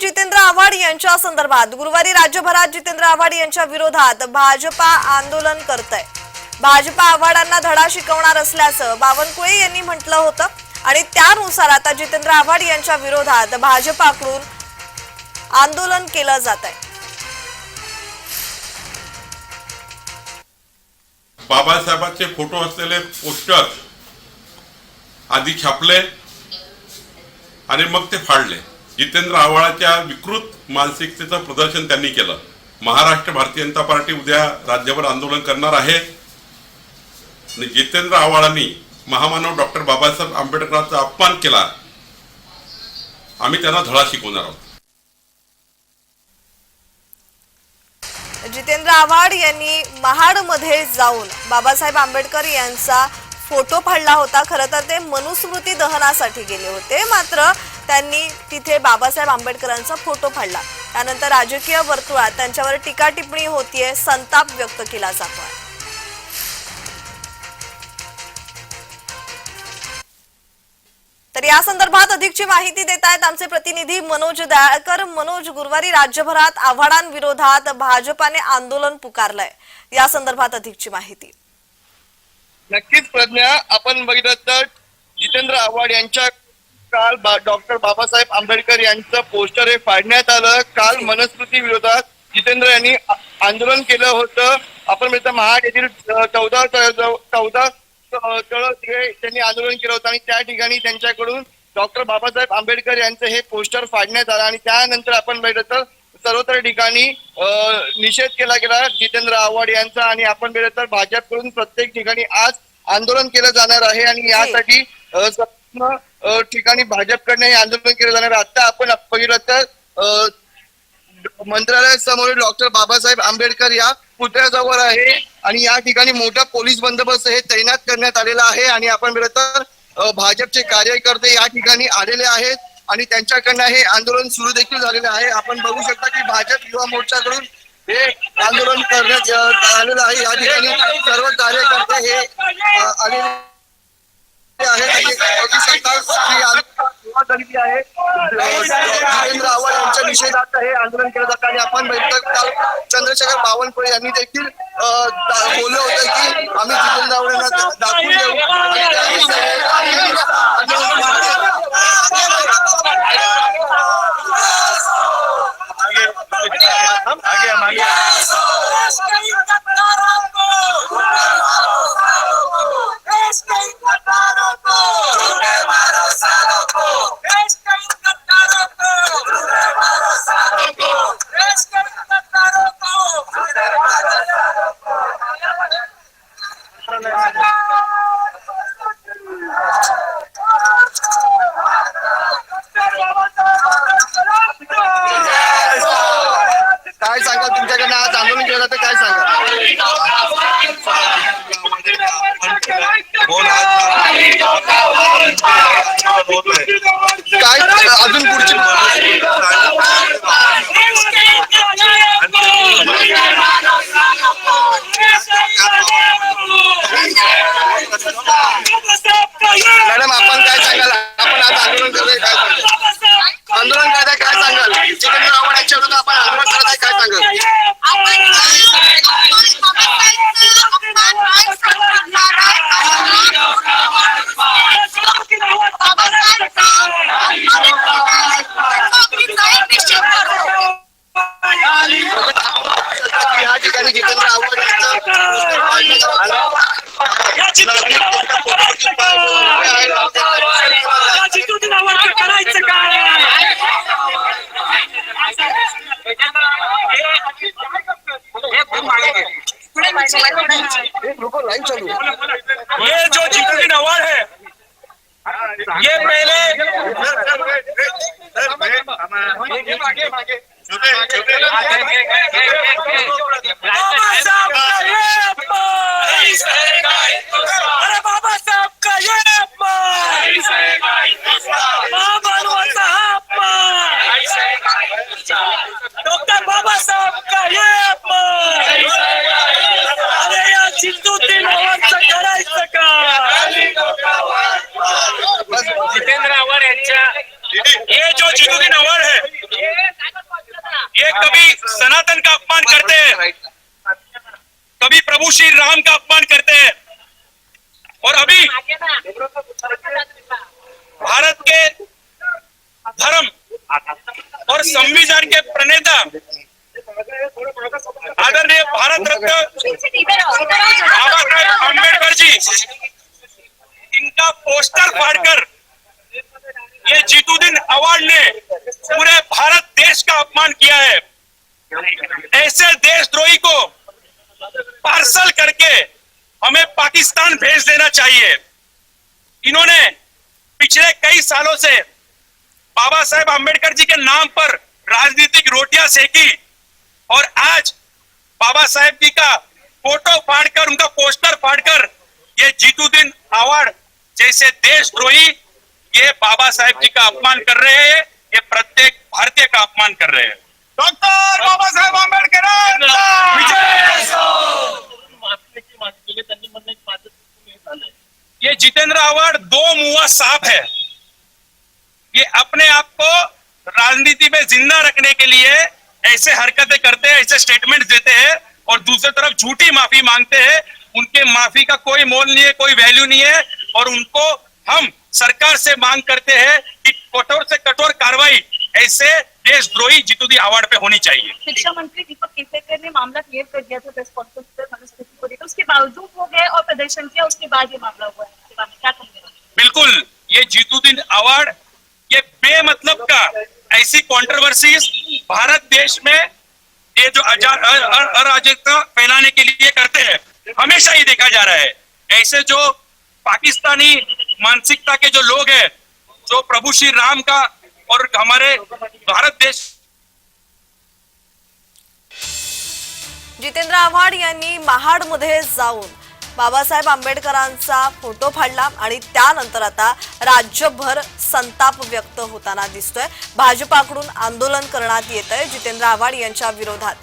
जितेंद्र आव्हाड यांच्या संदर्भात गुरुवारी राज्यभरात जितेंद्र आव्हाड यांच्या विरोधात भाजपा आंदोलन करत आहे भाजपा आव्हाडांना धडा शिकवणार असल्याचं बावनकुळे यांनी म्हटलं होतं आणि त्यानुसार आता जितेंद्र आव्हाड यांच्या विरोधात भाजपाकडून आंदोलन केलं जात आहे बाबासाहेबांचे फोटो असलेले पोस्टर आधी छापले आणि मग ते फाडले. जितेंद्र आव्हाडाच्या विकृत मानसिकतेचं प्रदर्शन त्यांनी केलं. महाराष्ट्र भारतीय जनता पार्टी उद्या राज्यभर आंदोलन करणार आहे. आणि जितेंद्र आव्हाडांनी महामानव डॉक्टर बाबासाहेब आंबेडकरांचा अपमान केला. आम्ही त्यांना धडा शिकवणार आहोत. जितेंद्र आव्हाड यांनी महाडमध्ये जाऊन बाबासाहेब आंबेडकर यांचा फोटो फाडला होता खरं तर ते मनुस्मृती दहनासाठी गेले होते. मात्र त्यांनी तिथे बाबासाहेब आंबेडकरांचा फोटो फाडला. त्यानंतर राजकीय वर्तुळात त्यांच्यावर टीका टिप्पणी होतीये संताप व्यक्त केला जातोय. तर या संदर्भात अधिकची माहिती देत आहेत आमचे प्रतिनिधी मनोज दयाळकर. मनोज गुरुवारी राज्यभरात आव्हाडांविरोधात भाजपाने आंदोलन पुकारलंय. या संदर्भात अधिकची माहिती. नक्कीच प्रज्ञा आपण बघितलं तर जितेंद्र आव्हाड यांच्या काल बा, डॉक्टर बाबासाहेब आंबेडकर यांचं पोस्टर हे फाडण्यात आलं. काल मनस्मृती विरोधात जितेंद्र यांनी आंदोलन केलं होतं. आपण बघितलं महाड येथील चौदा चौदा तळ हे त्यांनी आंदोलन केलं होतं आणि त्या ठिकाणी त्यांच्याकडून डॉक्टर बाबासाहेब आंबेडकर यांचं हे पोस्टर फाडण्यात आलं. आणि त्यानंतर आपण बघितलं तर सर्वत्र ठिकाणी निषेध केला गेला. जितेंद्र आव्हाड यांचा आणि आपण बघितलं तर भाजपकडून प्रत्येक ठिकाणी आज आंदोलन केलं जाणार आहे आणि यासाठी संपूर्ण अ, ठिकाणी भाजपकडनं हे आंदोलन केलं जाणार आहे. आता आपण बघितलं तर मंत्रालयासमोर डॉक्टर बाबासाहेब आंबेडकर या पुतळ्याजवळ आहे आणि या ठिकाणी मोठा पोलीस बंदोबस्त हे तैनात करण्यात आलेला आहे. आणि आपण बघितलं तर भाजपचे कार्यकर्ते या ठिकाणी आलेले आहेत. आणि त्यांच्याकडनं हे आंदोलन सुरू देखील झालेलं आहे. आपण बघू शकता की भाजप युवा मोर्चाकडून हे आंदोलन करण्यात आलेलं आहे. या ठिकाणी सर्व कार्यकर्ते हे आलेले आहे जितेंद्र आव्हाड यांच्या निषेधार्थ हे आंदोलन केलं जातं. आणि आपण बघितलं काल चंद्रशेखर बावनकुळे यांनी देखील बोललं होतं की आम्ही जितेंद्र आव्हाड यांना दाखवून देऊ. I get him, I. सांगाल तुमच्याकडनं आज आंदोलन केलं जातं काय सांगाल काय अजून पुढची मॅडम आपण काय सांगाल? आपण आज आंदोलन करतोय काय अरे बाबा साहब का ये डॉक्टर बाबा साहब का ये अरे या जिंदुद्दीन आवाज़ करायचं जितेंद्र आव्हाड यांच्या हे जो जिंदुद्दीन आव्हाड आहे कभी सनातन का अपमान करते हैं। कभी प्रभु श्री राम का अपमान करते हैं। और अभी भारत के धर्म और संविधान के प्रणेता आदरणीय भारत रत्न बाबा साहेब अंबेडकर जी इनका पोस्टर फाड़कर ये जीतुद्दीन अवार्ड ने पूरे भारत देश का अपमान किया है। ऐसे देशद्रोही को पार्सल करके हमें पाकिस्तान भेज देना चाहिए। इन्होंने पिछले कई सालों से बाबा साहेब आम्बेडकर जी के नाम पर राजनीतिक रोटियाँ सेकी और आज बाबा साहेब जी का फ़ोटो फाड़कर, उनका पोस्टर फाड़कर ये जीतुद्दीन अवार्ड जैसे देशद्रोही ये बाबा साहेब जी का अपमान कर रहे हैं ये प्रत्येक भारतीय का अपमान कर रहे हैं। डॉक्टर बाबा साहेब आंबेडकर ये जितेंद्र अवार्ड दो मुआ सांप है। ये अपने आप को राजनीति में ज़िंदा रखने के लिए ऐसे हरकतें करते हैं ऐसे स्टेटमेंट देते हैं और दूसरी तरफ़ झूठी माफ़ी मांगते हैं। उनके माफ़ी का कोई मोल नहीं है कोई वैल्यू नहीं है और उनको हम सरकार से मांग करते हैं कि कठोर से कठोर कार्रवाई ऐसे देशद्रोही जितुदी अवार्ड पे होनी चाहिए। शिक्षा मंत्री दीपक केसरकर ने मामला क्लियर कर दिया था प्रेस कॉन्फ्रेंस में मनस्थिति को लेकर। उसके बावजूद हो गए और प्रदर्शन किया उसके बाद ये मामला हुआ। है क्या बिल्कुल ये जीतुद्दीन अवार्ड ये बेमतलब का ऐसी कंट्रोवर्सीज भारत देश में ये जो अराजकता फैलाने के लिए करते हैं हमेशा ही देखा जा रहा है। ऐसे जो पाकिस्तानी मानसिकता के जो लोग हैं जो प्रभु श्री राम का और हमारे भारत देश जितेंद्र आव्हाड यांनी महाडमध्ये जाऊन बाबासाहेब आंबेडकरांचा फोटो फाडला आणि त्यानंतर आता राज्यभर संताप व्यक्त होताना दिसतोय. भाजपाकडून आंदोलन करण्यात येत आहे जितेंद्र आव्हाड यांच्या विरोधात.